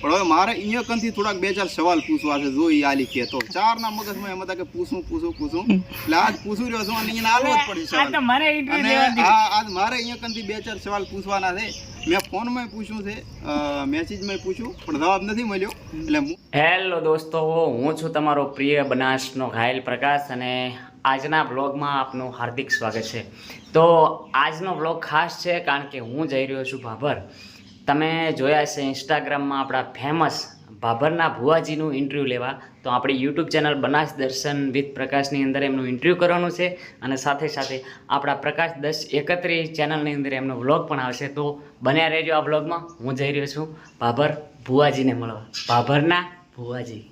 પણ હવે મારે અહીંયા કંથી થોડાક બે ચાર સવાલ પૂછવા છે જો ઈ આલી કે તો. ચાર ના મગજમાં એમ હતા કે પૂછું પૂછું પૂછું. એટલે આજ પૂછું રહ્યો છું અને અહીંયા આલો જ પડી સવાલ. આજ મારે અહીંયા કંથી બે ચાર સવાલ પૂછવાના છે. મેં ફોનમાં પૂછ્યું છે મેસેજમાં પૂછ્યું પણ જવાબ નથી મળ્યો. એટલે હું હેલો દોસ્તો હું છું તમારો પ્રિય બનાસનો ઘાયલ પ્રકાશ અને આજના બ્લોગમાં આપનું હાર્દિક સ્વાગત છે. તો આજનો બ્લોગ ખાસ છે કારણ કે હું જઈ રહ્યો છું ભાભર. તમે જોયા છે ઇન્સ્ટાગ્રામમાં આપણા ફેમસ ભાભરના ભુવાજીનું ઇન્ટરવ્યૂ લેવા. તો આપણી યુટ્યુબ ચેનલ બનાસ દર્શન વિથ પ્રકાશની અંદર એમનું ઇન્ટરવ્યૂ કરવાનું છે. અને સાથે સાથે આપણા પ્રકાશ દસ એકત્રીસ ચેનલની અંદર એમનો વ્લોગ પણ આવશે. તો બન્યા રહેજો આ વ્લોગમાં હું જઈ રહ્યો છું ભાભર ભુવાજીને મળવા. ભાભરના ભુવાજી.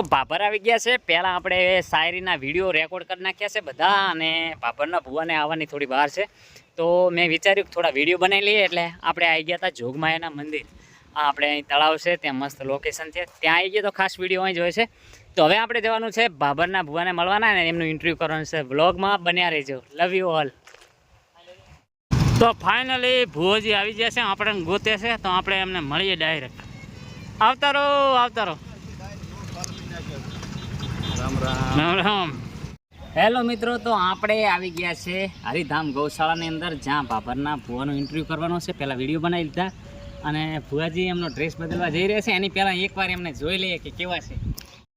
ભાભર આવી ગયા છે. પહેલાં આપણે શાયરીના વીડિયો રેકોર્ડ કરી નાખ્યા છે બધા અને ભાભરના ભુવાને આવવાની થોડી બહાર છે. તો મેં વિચાર્યું થોડા વીડિયો બનાવી લઈએ એટલે આપણે આવી ગયા હતા જોગમાયાના મંદિર. આ આપણે અહીં તળાવ છે, ત્યાં મસ્ત લોકેશન છે. ત્યાં આવી ગયા તો ખાસ વીડિયો અહીં જોઈએ છે. તો હવે આપણે જવાનું છે ભાભરના ભુવાને મળવાના ને એમનું ઇન્ટરવ્યૂ કરવાનું છે. વ્લોગમાં બન્યા રહેજો. લવ યુ ઓલ તો ફાઇનલી ભુવોજી આવી ગયા છે, આપણે ગોતે છે, તો આપણે એમને મળીએ ડાયરેક્ટ આવતા રહો આવતા રહો રામ રામ. રામ રામ. હેલો મિત્રો તો આપણે આવી ગયા છે હરિધામ ગૌશાળાની અંદર જ્યાં બાબરના ભુવાનો ઇન્ટરવ્યૂ કરવાનો છે. પહેલાં વીડિયો બનાવી લીધા અને ભુવાજી એમનો ડ્રેસ બદલવા જઈ રહ્યા છે. એની પહેલાં એકવાર એમને જોઈ લઈએ કે કેવા છે.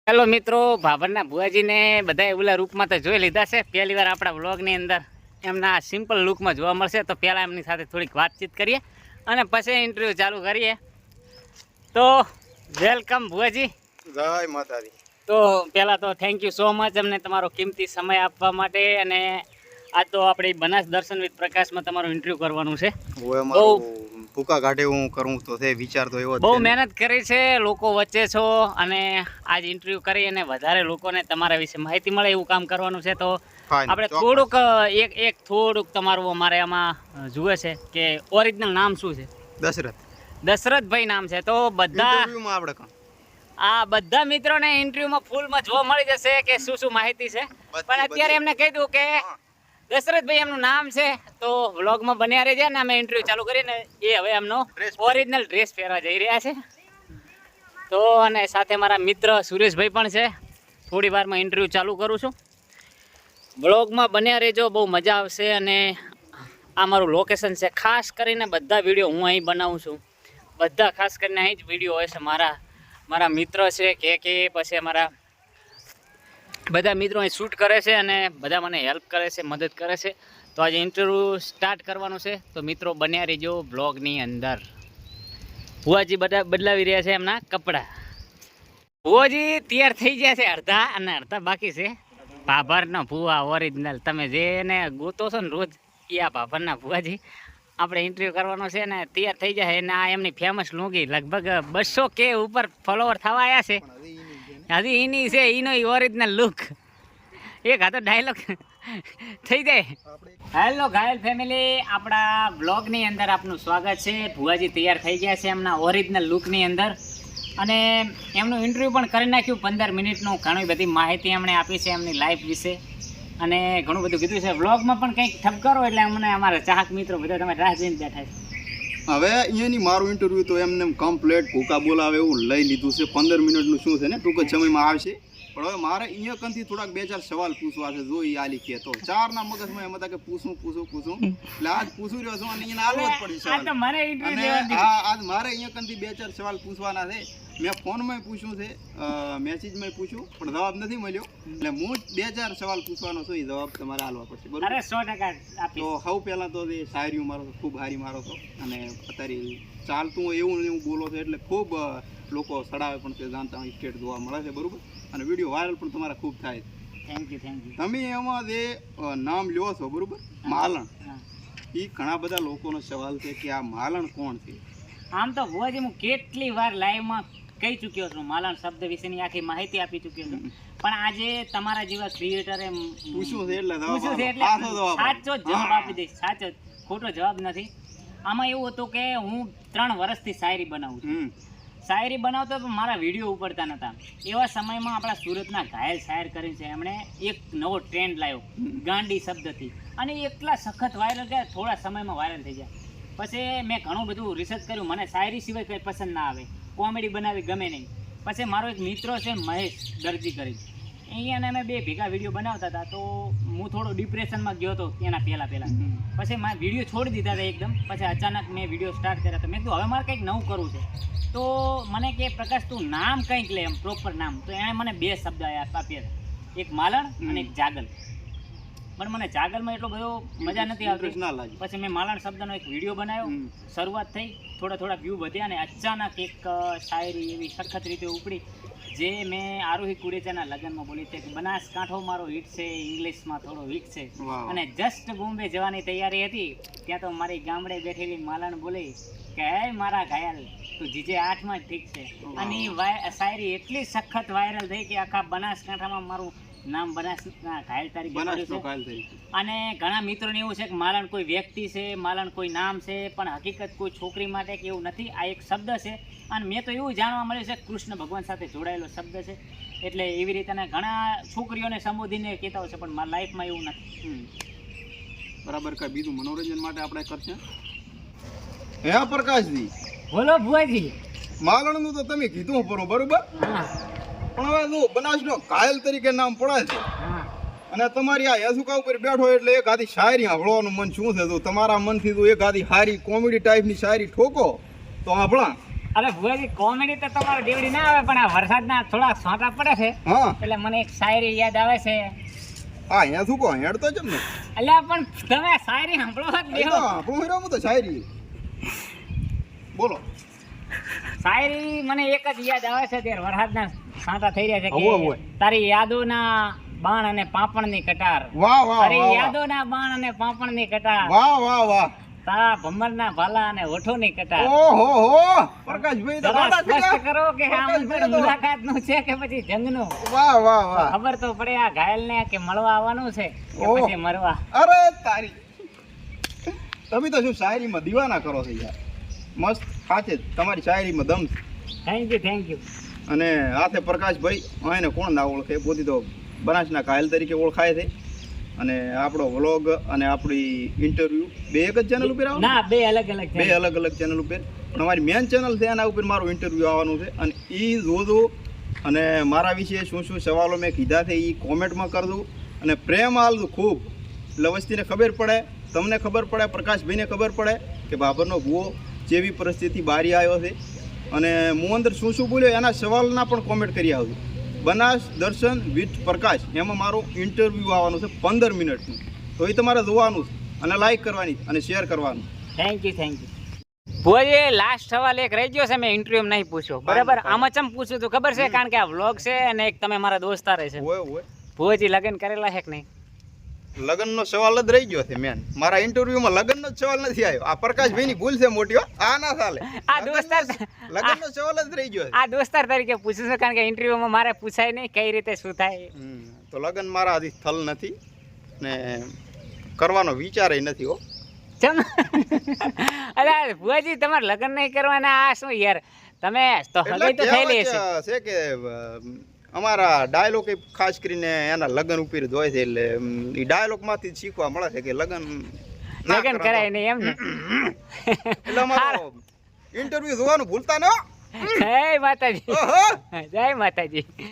હેલો મિત્રો ભાભરના ભુવાજીને બધા ઓલા રૂપમાં તો જોઈ લીધા છે. પહેલી વાર આપણા વ્લોગની અંદર એમના સિમ્પલ લુકમાં જોવા મળશે. તો પહેલાં એમની સાથે થોડીક વાતચીત કરીએ અને પછી ઇન્ટરવ્યૂ ચાલુ કરીએ. તો વેલકમ ભુવાજી. જય માતાજી. તો પહેલાં તો થેન્ક યુ સો મચ અમને તમારો કિંમતી સમય આપવા માટે અને આજ તો આપણે બનાસ દર્શન વિથ પ્રકાશમાં તમારું ઇન્ટરવ્યૂ કરવાનું છે. બહુ ભૂકા કાઢે હું કરું તો છે વિચાર તો એવો બહુ મહેનત કરી છે લોકો વચ્ચે છો અને આજ ઇન્ટરવ્યૂ કરી અને વધારે લોકોને તમારા વિશે માહિતી મળે એવું કામ કરવાનું છે. તો આપણે થોડુંક એક એક થોડુંક તમારું અમારે આમાં જુએ છે કે ઓરિજિનલ નામ શું છે? દશરથ. દશરથભાઈ નામ છે. તો બધા આપણે? આ બધા મિત્રોને ઇન્ટરવ્યુમાં ફૂલમાં જોવા મળી જશે કે શું શું માહિતી છે. પણ અત્યારે. એમને કહી દઉં કે દશરથભાઈ એમનું નામ છે તો વ્લોગમાં બન્યા રહેજે ને અમે ઇન્ટરવ્યુ ચાલુ કરીને એ હવે એમનો ઓરિજિનલ ડ્રેસ પહેરવા જઈ રહ્યા છે. તો અને સાથે મારા મિત્ર સુરેશભાઈ પણ છે. થોડી વારમાં ઇન્ટરવ્યુ ચાલુ કરું છું. વ્લોગમાં બન્યા રહેજો બહુ મજા આવશે અને આ મારું લોકેશન છે. ખાસ કરીને બધા વીડિયો હું અહીં બનાવું છું. બધા ખાસ કરીને અહીં જ વીડિયો હોય છે મારા. મારા મિત્ર છે, કે કે પછી અમારા બધા મિત્રો અહીં શૂટ કરે છે અને બધા મને હેલ્પ કરે છે, મદદ કરે છે. તો આજે ઇન્ટરવ્યૂ સ્ટાર્ટ કરવાનું છે. તો મિત્રો બન્યા રહેજો બ્લોગની અંદર. ભુવાજી બધા બદલાવી રહ્યા છે એમના કપડાં. ભુવાજી તૈયાર થઈ ગયા છે અડધા અને અડધા બાકી છે. ભાભરનો ભુવા ઓરિજિનલ તમે જેને ગોતો છો ને રોજ, એ આ ભાભરના ભુવાજી. આપણે ઇન્ટરવ્યૂ કરવાનો છે ને તૈયાર થઈ જાય અને આ એમની ફેમસ લુંગી લગભગ બસો કે ઉપર ફોલોવર થવા આવ્યા છે. હજી એની છે એનો ઓરિજિનલ લુક એક તો ડાયલોગ થઈ જાય. હેલો ઘાયલ ફેમિલી આપણા બ્લોગની અંદર આપનું સ્વાગત છે. ભુવાજી તૈયાર થઈ ગયા છે એમના ઓરિજિનલ લુકની અંદર. અને એમનું ઇન્ટરવ્યૂ પણ કરી નાખ્યું પંદર મિનિટનું. ઘણી બધી માહિતી એમણે આપી છે એમની લાઈફ વિશે. અને ઘણું બધું કીધું છે. વ્લોગમાં પણ કંઈક ઠપકારો એટલે અમને અમારા ચાહક મિત્રો બધા તમે રાહ જોઈને બેઠા છે. હવે અહીંયાની મારું ઇન્ટરવ્યુ તો એમને કમ્પ્લેટ ભૂકા બોલાવે એવું લઈ લીધું છે. પંદર મિનિટનું શું છે ને? ટૂંક જ સમયમાં આવશે. પણ હવે મારે અહીંયા કંથી થોડાક બે ચાર સવાલ પૂછવા છે જો એ આલી કે તો. ચાર ના મગજમાં એમ હતા કે પૂછું પૂછું પૂછું. એટલે આજ પૂછું રહ્યો છું અને અહીંયા આલવો જ પડી સવાલ. આ આજ મારે અહીંયા કંથી બે ચાર સવાલ પૂછવાના છે. મેં ફોનમાં પૂછ્યું છે મેસેજમાં પૂછ્યું પણ જવાબ નથી મળ્યો. એટલે હું બે ચાર સવાલ પૂછવાનો છું એ જવાબ તમારે આલવા પડશે. બરોબર? સો ટકા તો સૌ પહેલાં તો એ શાયરીઓ મારો તો ખૂબ હારી મારો હતો અને અત્યારે ચાલતું હોય એવું એવું બોલો છો એટલે ખૂબ લોકો સડાવે પણ તે જાણતા સ્ટેટ જોવા મળે છે બરોબર? અને વીડિયો વાયરલ પણ તમારા ખૂબ થાય. થેન્ક યુ થેન્ક યુ તમે એમાં જે નામ લ્યો છો બરોબર? માલણ. એ ઘણા બધા લોકોનો સવાલ છે કે આ માલણ કોણ છે? આમ તો ભુવાજી હું કેટલી વાર લાઈવમાં કહી ચૂક્યો છું માલણ શબ્દ વિશેની આખી માહિતી આપી ચૂક્યો છું. પણ આજે તમારા જેવા ક્રિએટરે પૂછ્યું છે એટલે પૂછ્યું છે એટલે સાચો જવાબ આપો. દઈશ સાચો ખોટો જવાબ નથી. આમાં એવું હતું કે હું ત્રણ વર્ષથી શાયરી બનાવું છું. શાયરી બનાવતો પણ મારા વીડિયો ઉપડતા નહોતા એવા સમયમાં આપણા સુરતના ઘાયલ શાયર કરીને છે. એમણે એક નવો ટ્રેન્ડ લાવ્યો, ગાંડી શબ્દથી. અને એટલા સખત વાયરલ ગયા, થોડા સમયમાં વાયરલ થઈ ગયા. પછી મેં ઘણું બધું રિસર્ચ કર્યું. મને શાયરી સિવાય કંઈ પસંદ ના આવે. કોમેડી બનાવી ગમે નહીં. પછી મારો એક મિત્ર છે, મહેશ, દરજી કરી અહીંયાને અમે બે ભેગા વીડિયો બનાવતા હતા તો હું થોડો ડિપ્રેશનમાં ગયો હતો એના પહેલાં પહેલાં. પછી મારે વીડિયો છોડી દીધા હતા એકદમ. પછી અચાનક મેં વીડિયો સ્ટાર્ટ કર્યા તો મેં કીધું હવે મારે કંઈક નવું કરવું છે. તો મને કે પ્રકાશ તું નામ કંઈક લે એમ પ્રોપર નામ. તો એણે મને બે શબ્દ આપ્યા હતા. એક માલણ અને એક જાગલ. પણ મને જાગલમાં એટલો બધો મજા નથી આવતી. ના લાગી. પછી મેં માલણ શબ્દનો એક વીડિયો બનાવ્યો. શરૂઆત થઈ થોડા થોડા વ્યૂ વધ્યા અને અચાનક એક શાયરી એવી સખત રીતે ઉપડી. જે મેં આરોહી કુરેજાના લગ્નમાં બોલી છે કે બનાસકાંઠો મારો હિટ છે ઇંગ્લિશમાં થોડો વીક છે. અને જસ્ટ બોમ્બે જવાની તૈયારી હતી ત્યાં તો મારી ગામડે બેઠેલી માલણ બોલી કે હે મારા ઘાયલ તું જીજે આઠમાં જ ઠીક છે. અને શાયરી એટલી સખત વાયરલ થઈ કે આખા બનાસકાંઠામાં મારું નામ બનાસ ઘાયલ તારીખ બનાસનો ઘાયલ તરીકે અને ઘણા મિત્રોને એવું છે કે માલણ કોઈ વ્યક્તિ છે માલણ કોઈ નામ છે પણ હકીકત કોઈ છોકરી માટે કે એવું નથી. આ એક શબ્દ છે. અને મેં તો એવું જાણવા મળ્યું છે કે કૃષ્ણ ભગવાન સાથે જોડાયેલો શબ્દ છે. એટલે એવી રીતે ને ઘણા છોકરીઓને સંબોધીને કહેતા હોય છે પણ મારા લાઈફમાં એવું નથી. બરાબર કઈ બીજું મનોરંજન માટે આપણે કરશે? હે પ્રકાશજી. બોલો ભુવાજી. માલણનું તો તમે કીધું બરોબર? હા. પણ હવે જો બનાસનો કાયલ તરીકે નામ પડાય છે. અને તમારી આ યસુકા ઉપર બેઠો એટલે એક આધી શાયરી સાંભળવાનું મન શું છે? તો તમારા મનથી તો એક આધી સારી કોમેડી ટાઈપની શાયરી ઠોકો તો સાંભળા અરે ભુવાજી કોમેડી તો તમારે દેવડી ના આવે પણ આ વરસાદના થોડા છાંટા પડે છે. એટલે મને એક શાયરી યાદ આવે છે. હા અહીંયા શું કહો હેડ તો કેમ ને. અલ્યા પણ તમે શાયરી સાંભળો જ દેવો આપણું હીરામાં તો શાયરી. બોલો. શાયરી મને એક જ યાદ આવે છે ત્યારે વરસાદના છાંટા થઈ રહ્યા છે. કે તારી યાદોના બાણ અને પાપણની કટાર. વાહ વાહ તારી. યાદોના બાણ અને પાપણની કટાર. વાહ વાહ વાહ. તારા ભમરના ભાલા અને ઓઠોની કટાર. ઓહો હો. પ્રકાશભાઈ તો સ્પષ્ટ કરો કે આ પ્રકાશભાઈ મંદિર તો- મુલાકાતનું છે કે પછી જંગનું? વાહ વાહ વાહ. ખબર તો પડે આ ઘાયલ ને કે મળવા આવવાનું છે કે પછી મરવા. અરે તારી. તમે તો શું શાયરીમાં દીવાના કરો છો યાર. મસ્ત સાચે તમારી શાયરીમાં દમ થેન્ક યુ થેન્ક યુ અને હાથે પ્રકાશભાઈ એને કોણ ના ઓળખે? પોતી તો બનાસના કાયલ તરીકે ઓળખાય છે. અને આપણો વ્લોગ અને આપણી ઇન્ટરવ્યૂ બે એક જ ચેનલ ઉપર આવે? ના બે અલગ અલગ બે અલગ અલગ ચેનલ ઉપર. પણ અમારી મેન ચેનલ છે એના ઉપર મારું ઇન્ટરવ્યુ આવવાનું છે. અને એ જોજો અને મારા વિશે શું શું સવાલો મેં કીધા છે એ કોમેન્ટમાં કરજો. અને પ્રેમ આલજો ખૂબ. એટલે વસ્તીને ખબર પડે તમને ખબર પડે પ્રકાશભાઈને ખબર પડે કે બાબરનો ભૂવો જેવી પરિસ્થિતિ બારી આવ્યો છે. અને હું અંદર શું શું બોલ્યો એના સવાલના પણ કોમેન્ટ કરી આવજો બનાસ દર્શન વિથ પ્રકાશ એમાં મારું ઇન્ટરવ્યૂ આવવાનું છે પંદર મિનિટનું. તો એ તમારે જોવાનું છે અને લાઈક કરવાની અને શેર કરવાનું. થેન્ક યુ થેન્ક યુ ભોજે લાસ્ટ સવાલ એક રહી ગયો છે મેં ઇન્ટરવ્યુ નહીં પૂછ્યો. બરાબર. આમાં ચમ પૂછ્યું તું? ખબર છે? કારણ કે આ વ્લોગ છે અને એક તમે મારા દોસ્તારે છે. ભોજી લગ્ન કરેલા છે કે નહીં? લગ્નનો સવાલ જ રહી ગયો છે મેન મારા ઇન્ટરવ્યુમાં લગ્નનો જ સવાલ નથી આવ્યો. આ પ્રકાશભાઈની ભૂલ છે મોટી આ ના ચાલે. આ દોસ્તાર લગ્નનો સવાલ જ રહી ગયો છે. આ દોસ્તાર તરીકે પૂછું છું કારણ કે ઇન્ટરવ્યુમાં મારે પૂછાય નહીં કઈ રીતે શું થાય. તો લગ્ન મારા હજી સ્થળ નથી ને કરવાનો વિચાર નથી હો. ચમ અરે ભુવાજી તમારે લગ્ન નહીં કરવાના? આ શું યાર? તમે તો એટલે તો થઈ લેશે છે કે અમારા ડાયલોગ ખાસ કરીને એના લગ્ન ઉપર જ હોય છે એટલે એ ડાયલોગમાંથી જ શીખવા મળે છે કે લગ્ન લગ્ન કરાય નહીં એમ ને? એટલે અમારો ઇન્ટરવ્યુ જોવાનું ભૂલતા ન હો. જય માતાજી. જય માતાજી.